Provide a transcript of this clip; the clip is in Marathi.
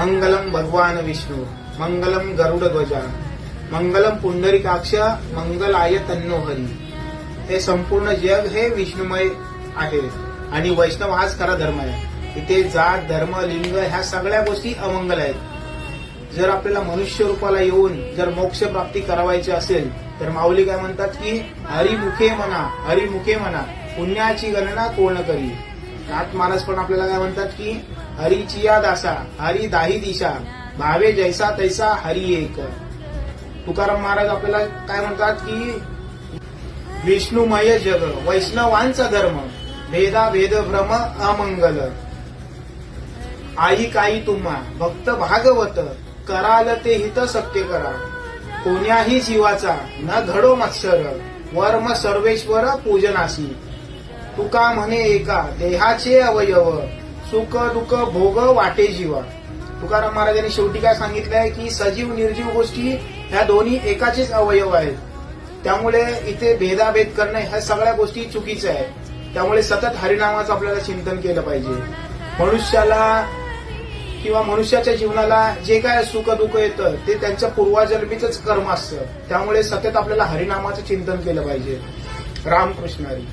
मंगलम भगवान विष्णू मंगलम गरुड ध्वजा मंगलम पुंडरीकाक्ष मंगलाय तन्नोहरी हे संपूर्ण जग हे विष्णुमय आहे. आणि वैष्णव हाच खरा धर्म आहे. इथे जात धर्म लिंग ह्या सगळ्या गोष्टी अमंगल आहेत. जर आपल्याला मनुष्य रूपाला येऊन जर मोक्ष प्राप्ती करावायची असेल तर माऊली काय म्हणतात की हरिमुखे म्हणा हरिमुखे म्हणा पुण्याची गणना कोण करी? नाथ महाराज पण आपल्याला काय म्हणतात की हरीची या दासा हरी दाही दिशा भावे जैसा तैसा हरी एक. तुकाराम महाराज आपल्याला काय म्हणतात की विष्णुमय जग वैष्णवांचा धर्म भेदा भेद भ्रम अमंगल. आई काही तुम्हा भक्त भागवत कराल ते हित सत्य करा. कोण्याही जीवाचा न घडो मत्सर वर्म सर्वेश्वर पूजनासी. तुका म्हणे एका देहाचे अवयव सुख दुःख भोग वाटे जीवा. तुकाराम महाराजांनी शेवटी काय सांगितलंय की सजीव निर्जीव गोष्टी ह्या दोन्ही एकाचेच अवयव आहेत. त्यामुळे इथे भेदाभेद करणं ह्या सगळ्या गोष्टी चुकीच्या आहेत. त्यामुळे सतत हरिनामाचं आपल्याला चिंतन केलं पाहिजे. मनुष्याला किंवा मनुष्याच्या जीवनाला जे काय सुख दुःख येतं ते त्यांच्या पूर्वाजन्मीच कर्म असतं. त्यामुळे सतत आपल्याला हरिनामाचं चिंतन केलं पाहिजे. रामकृष्ण हरी.